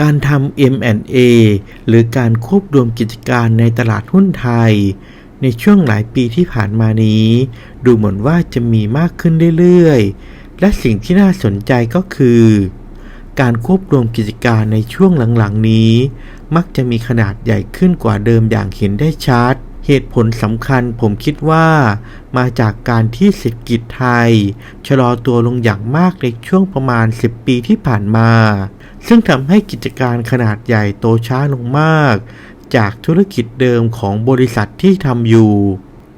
การทำ M&A หรือการควบรวมกิจการในตลาดหุ้นไทย ในช่วงหลายปีที่ผ่านมานี้ ดูเหมือนว่าจะมีมากขึ้นเรื่อยๆ และสิ่งที่น่าสนใจก็คือ การควบรวมกิจการในช่วงหลังๆนี้ มักจะมีขนาดใหญ่ขึ้นกว่าเดิมอย่างเห็นได้ชัดเหตุผลสำคัญผมคิดว่า มาจากการที่เศรษฐกิจไทย ชะลอตัวลงอย่างมากในช่วงประมาณ 10 ปีที่ผ่านมา ซึ่งทำให้กิจการขนาดใหญ่โตช้าลงมาก จากธุรกิจเดิมของบริษัทที่ทำอยู่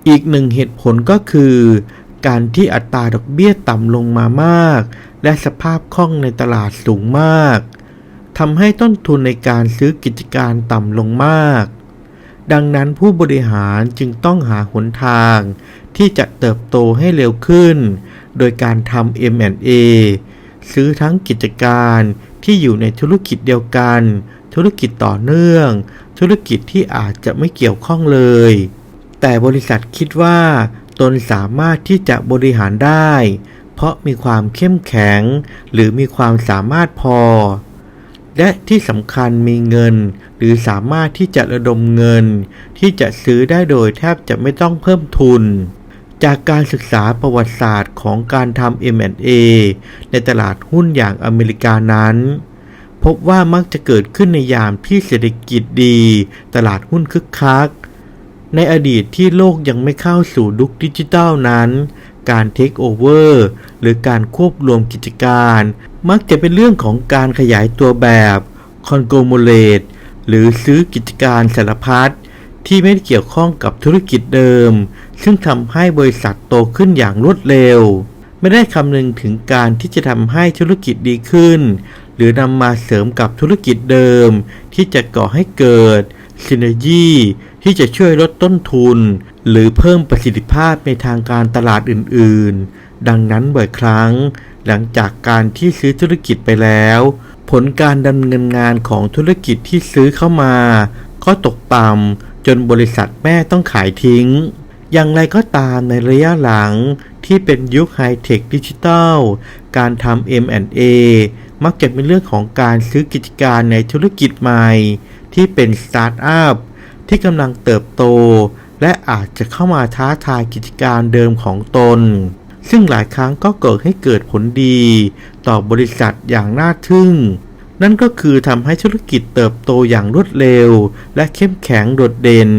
อีกหนึ่งเหตุผลก็คือ การที่อัตราดอกเบี้ยต่ำลงมามาก และสภาพคล่องในตลาดสูงมากทำให้ต้นทุนในการซื้อกิจการต่ำลงมาก ดังนั้นผู้บริหารจึงต้องหาหนทาง ที่จะเติบโตให้เร็วขึ้น โดยการทำ M&A ซื้อทั้งกิจการที่อยู่ในธุรกิจเดียวกัน ธุรกิจต่อเนื่อง ธุรกิจที่อาจจะไม่เกี่ยวข้องเลย แต่บริษัทคิดว่า ตนสามารถที่จะบริหารได้ เพราะมีความเข้มแข็ง หรือมีความสามารถพอ และที่สำคัญมีเงิน หรือสามารถที่จะระดมเงิน ที่จะซื้อได้โดยแทบจะไม่ต้องเพิ่มทุน จากการศึกษาประวัติศาสตร์ของการทำ M&A ในตลาดหุ้นอย่างอเมริกานั้น พบว่ามักจะเกิดขึ้นในยามที่เศรษฐกิจดี ตลาดหุ้นคึกคัก ในอดีตที่โลกยังไม่เข้าสู่ยุคดิจิทัลนั้น การเทคโอเวอร์หรือการควบรวมกิจการ มักจะเป็นเรื่องของการขยายตัวแบบคอนโก o เลตหรือซื้อกิจการสารพัด ที่ไม่ได้เกี่ยวข้องกับธุรกิจเดิม ซึ่งทำให้บริษัทโตขึ้นอย่างรวดเร็ว ไม่ได้คำนึงถึงการที่จะทำให้ธุรกิจดีขึ้น หรือนำมาเสริมกับธุรกิจเดิม ที่จะก่อให้เกิดซินเนจีที่จะช่วยลดต้นทุน หรือเพิ่มประสิทธิภาพในทางการตลาดอื่น ๆ ดังนั้นบ่อยครั้ง หลังจากการที่ซื้อธุรกิจไปแล้ว ผลการดำเนินงานของธุรกิจที่ซื้อเข้ามา ก็ตกต่ำ จนบริษัทแม่ต้องขายทิ้ง อย่างไรก็ตามในระยะหลังที่เป็นยุคไฮเทคดิจิทัล การทำ M&A มักจะเป็นเรื่องของการซื้อกิจการในธุรกิจใหม่ ที่เป็นสตาร์ทอัพที่กำลังเติบโต และอาจจะเข้ามาท้าทายกิจการเดิมของตน ซึ่งหลายครั้งก็เกิดให้เกิดผลดี ต่อบริษัทอย่างน่าทึ่ง นั่นก็คือทำให้ธุรกิจเติบโตอย่างรวดเร็ว และเข้มแข็งโดดเด่น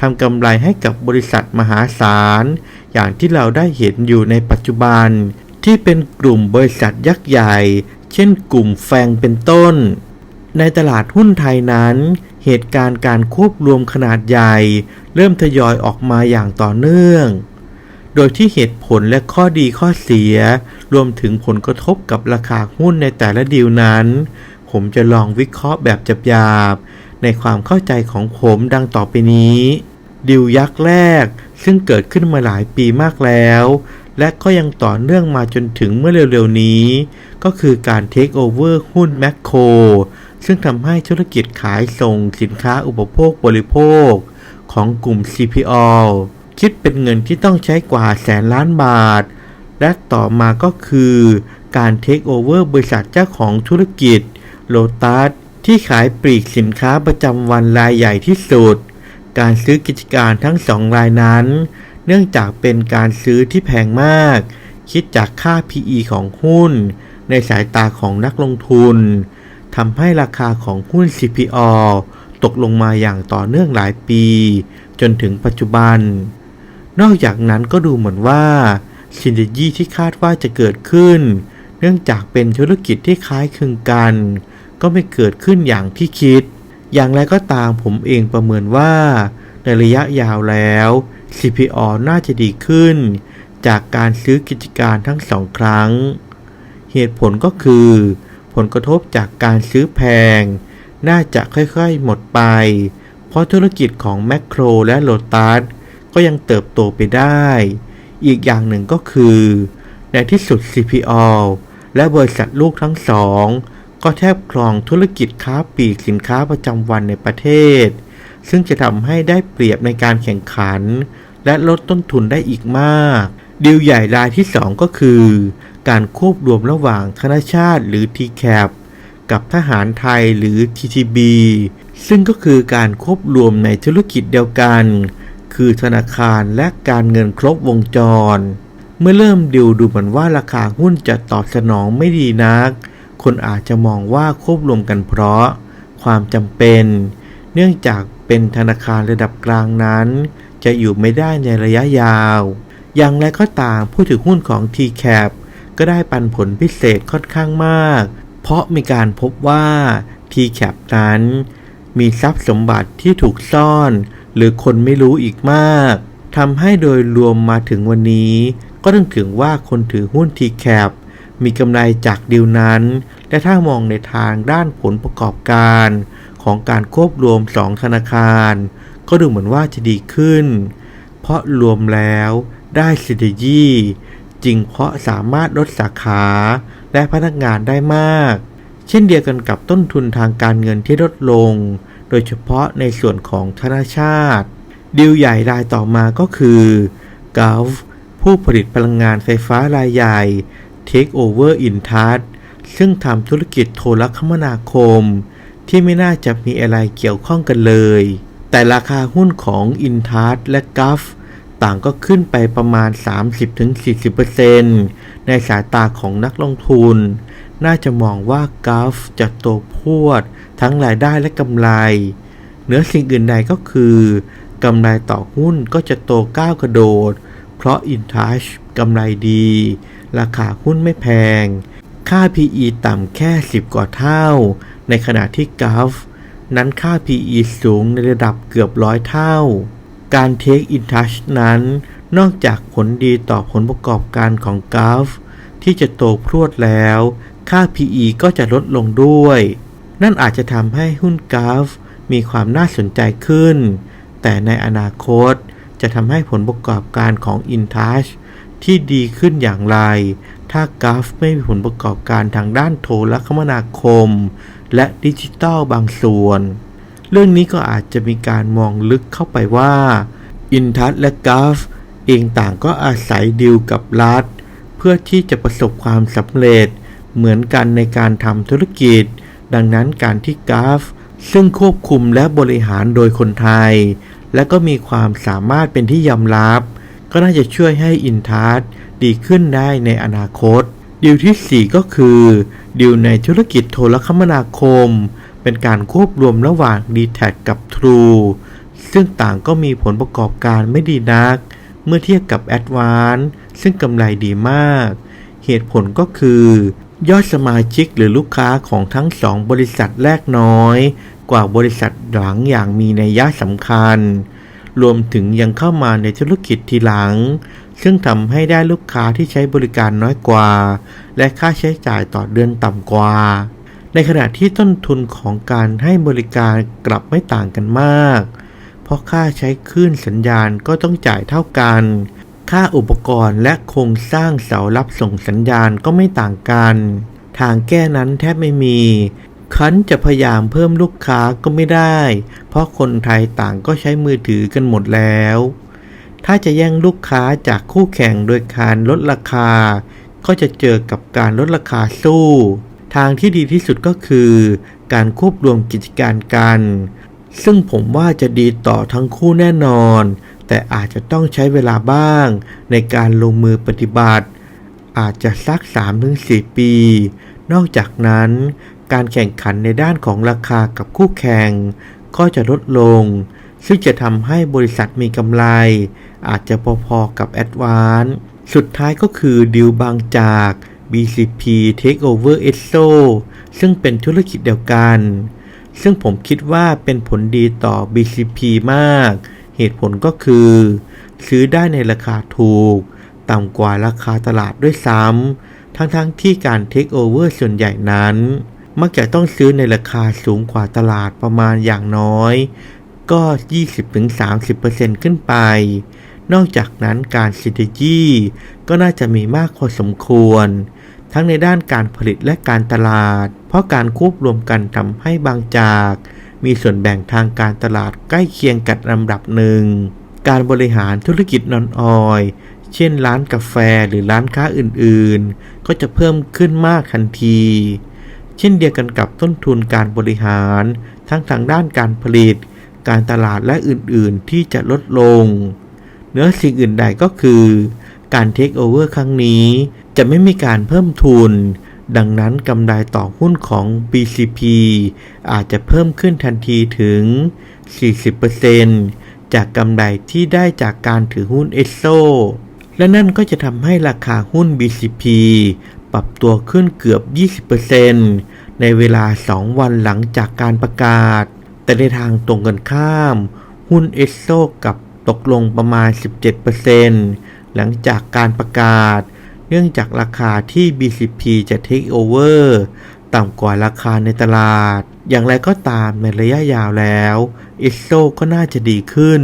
ทำกำไรให้กับบริษัทมหาศาล อย่างที่เราได้เห็นอยู่ในปัจจุบัน ที่เป็นกลุ่มบริษัทยักษ์ใหญ่ เช่นกลุ่มแฟงเป็นต้น ในตลาดหุ้นไทยนั้น เหตุการณ์การควบรวมขนาดใหญ่ เริ่มทยอยออกมาอย่างต่อเนื่อง โดยที่เหตุผลและข้อดีข้อเสีย รวมถึงผลกระทบกับราคาหุ้นในแต่ละดีลนั้น ผมจะลองวิเคราะห์แบบจับยาบๆในความเข้าใจของผมดังต่อไปนี้ ดิวยักษ์แรก ซึ่งเกิดขึ้นมาหลายปีมากแล้ว และก็ยังต่อเนื่องมาจนถึงเมื่อเร็วๆนี้ ก็คือการเทคโอเวอร์หุ้นแมคโครซึ่งทำให้ธุรกิจขายส่งสินค้าอุปโภคบริโภค ของกลุ่ม CPO คิดเป็นเงินที่ต้องใช้กว่าแสนล้านบาท และต่อมาก็คือการเทคโอเวอร์บริษัทเจ้าของธุรกิจ โลตัสที่ขายปลีกสินค้าประจำวันรายใหญ่ที่สุด การซื้อกิจการทั้งสองรายนั้น เนื่องจากเป็นการซื้อที่แพงมาก คิดจากค่า PE ของหุ้น ในสายตาของนักลงทุนทำให้ราคาของหุ้น CPO ตกลงมาอย่างต่อเนื่องหลายปี จนถึงปัจจุบัน นอกจากนั้นก็ดูเหมือนว่าซินเดยีที่คาดว่าจะเกิดขึ้น เนื่องจากเป็นธุรกิจที่คล้ายคลึงกัน ก็ไม่เกิดขึ้นอย่างที่คิด อย่างไรก็ตามผมเองประเมินว่า ในระยะยาวแล้ว CPO น่าจะดีขึ้น จากการซื้อกิจการทั้งสองครั้ง เหตุผลก็คือ ผลกระทบจากการซื้อแพง น่าจะค่อยๆหมดไป เพราะธุรกิจของแมคโครและโลตัสก็ยังเติบโตไปได้ อีกอย่างหนึ่งก็คือ ในที่สุด CPO และบริษัทลูกทั้งสอง ก็แทบครองธุรกิจค้าปลีกสินค้าประจำวันในประเทศ ซึ่งจะทำให้ได้เปรียบในการแข่งขัน และลดต้นทุนได้อีกมาก ดีลใหญ่รายที่ 2 ก็คือ การควบรวมระหว่างธนาชาติหรือ TCAP กับทหารไทยหรือ TTB ซึ่งก็คือการควบรวมในธุรกิจเดียวกัน คือธนาคารและการเงินครบวงจร เมื่อเริ่มดิวดูเหมือนว่าราคาหุ้นจะตอบสนองไม่ดีนัก คนอาจจะมองว่าควบรวมกันเพราะ ความจำเป็น เนื่องจากเป็นธนาคารระดับกลางนั้น จะอยู่ไม่ได้ในระยะยาว อย่างไรก็ตามผู้ถือหุ้นของ TCAP ก็ได้ปันผลพิเศษค่อนข้างมาก เพราะมีการพบว่า TCAP นั้น มีทรัพย์สมบัติที่ถูกซ่อน หรือคนไม่รู้อีกมากทำให้โดยรวมมาถึงวันนี้ ก็ต้องถึงว่าคนถือหุ้น TCAP มีกำไรจากดีลนั้น และถ้ามองในทางด้านผลประกอบการของการควบรวม 2 ธนาคาร ก็ดูเหมือนว่าจะดีขึ้น เพราะรวมแล้วได้สิทธิจริงเพราะสามารถลดสาขาและพนักงานได้มาก เช่นเดียวกันกับต้นทุนทางการเงินที่ลดลง โดยเฉพาะในส่วนของธนาชาติ ดีลใหญ่รายต่อมาก็คือ g u l f ผู้ผลิตพลังงานไฟฟ้ารายใหญ่ Take Over InTouch ซึ่งทำธุรกิจโทรคมนาคม ที่ไม่น่าจะมีอะไรเกี่ยวข้องกันเลย แต่ราคาหุ้นของ InTouch และ g u f ต่างก็ขึ้นไปประมาณ 30-40%ในสายตาของนักลงทุน น่าจะมองว่ากราฟจะโตพวด ทั้งรายได้และกำไร เหนือสิ่งอื่นใดก็คือกำไรต่อหุ้นก็จะโตก้าวกระโดด เพราะ InTouch กำไรดี ราคาหุ้นไม่แพง ค่า PE ต่ำแค่ 10 กว่าเท่า ในขณะที่กราฟนั้นค่า PE สูงในระดับเกือบร้อยเท่า การ Take in Touch นั้น นอกจากผลดีต่อผลประกอบการของกราฟที่จะโตพรวดแล้ว ค่า PE ก็จะลดลงด้วย นั่นอาจจะทำให้หุ้นกราฟมีความน่าสนใจขึ้น แต่ในอนาคตจะทำให้ผลประกอบการของ InTouch ที่ดีขึ้นอย่างไร ถ้ากราฟไม่มีผลประกอบการทางด้านโทรคมนาคม และดิจิตอลบางส่วน เรื่องนี้ก็อาจจะมีการมองลึกเข้าไปว่า อินทัศและกราฟเองต่างก็อาศัยดิวกับรัฐ เพื่อที่จะประสบความสำเร็จ เหมือนกันในการทำธุรกิจ ดังนั้นการที่กราฟ ซึ่งควบคุมและบริหารโดยคนไทย และก็มีความสามารถเป็นที่ยอมรับ ก็น่าจะช่วยให้อินทัศดีขึ้นได้ในอนาคตดิวที่ 4 ก็คือดิวในธุรกิจโทรคมนาคม เป็นการควบรวมระหว่าง d t แทกับ True ซึ่งต่างก็มีผลประกอบการไม่ดีนัก เมื่อเทียบกับ a d v a n c e ซึ่งกำไรดีมาก เหตุผลก็คือยอดสมาชิกหรือลูกค้าของทั้งสองบริษัทแรกน้อย กว่าบริษัทหลังอย่างมีนัยยะสำคัญ รวมถึงยังเข้ามาในธุรกิจทีหลัง ซึ่งทำให้ได้ลูกค้าที่ใช้บริการน้อยกว่า และค่าใช้จ่ายต่อเดือนต่ำกว่า ในขณะที่ต้นทุนของการให้บริการกลับไม่ต่างกันมาก เพราะค่าใช้คลื่นสัญญาณก็ต้องจ่ายเท่ากัน ค่าอุปกรณ์และโครงสร้างเสารับส่งสัญญาณก็ไม่ต่างกัน ทางแก้นั้นแทบไม่มี คันจะพยายามเพิ่มลูกค้าก็ไม่ได้ เพราะคนไทยต่างก็ใช้มือถือกันหมดแล้ว ถ้าจะแย่งลูกค้าจากคู่แข่งโดยการลดราคา ก็จะเจอกับการลดราคาสู้ ทางที่ดีที่สุดก็คือ การควบรวมกิจการกัน ซึ่งผมว่าจะดีต่อทั้งคู่แน่นอน แต่อาจจะต้องใช้เวลาบ้าง ในการลงมือปฏิบัติ อาจจะสัก 3-4 ปี นอกจากนั้น การแข่งขันในด้านของราคากับคู่แข่ง ก็จะลดลง ซึ่งจะทำให้บริษัทมีกำไร อาจจะพอๆกับแอดวานสุดท้ายก็คือดิวบางจาก BCP Takeover ESSO ซึ่งเป็นธุรกิจเดียวกัน ซึ่งผมคิดว่าเป็นผลดีต่อ BCP มาก เหตุผลก็คือ ซื้อได้ในราคาถูก ต่ำกว่าราคาตลาดด้วยซ้ำ ทั้งๆทที่การ Takeover ส่วนใหญ่นั้น มักจะต้องซื้อในราคาสูงกว่าตลาดประมาณอย่างน้อย ก็ 20-30%ขึ้นไป นอกจากนั้นการ strategy ก็น่าจะมีมากพอสมควร ทั้งในด้านการผลิตและการตลาด เพราะการควบรวมกันทำให้บางจาก มีส่วนแบ่งทางการตลาดใกล้เคียงกันลำดับหนึ่ง การบริหารธุรกิจนอนออยเช่นร้านกาแฟหรือร้านค้าอื่นๆ ก็จะเพิ่มขึ้นมากทันที เช่นเดียวกันกับต้นทุนการบริหาร ทั้งทางด้านการผลิต การตลาดและอื่นๆ ที่จะลดลง เนื้อสิ่งอื่นใดก็คือ การเทคโอเวอร์ครั้งนี้ จะไม่มีการเพิ่มทุน ดังนั้นกำไรต่อหุ้นของ BCP อาจจะเพิ่มขึ้นทันทีถึง 40%จากกำไรที่ได้จากการถือหุ้นเอสโซและนั่นก็จะทำให้ราคาหุ้น BCP ปรับตัวขึ้นเกือบ 20%ในเวลา 2 วันหลังจากการประกาศ แต่ในทางตรงกันข้าม หุ้นเอสโซกับตกลงประมาณ 17%หลังจากการประกาศ เนื่องจากราคาที่ BCP จะเทคโอเวอร์ต่ำกว่าราคาในตลาด อย่างไรก็ตามในระยะยาวแล้วเอสโซก็น่าจะดีขึ้น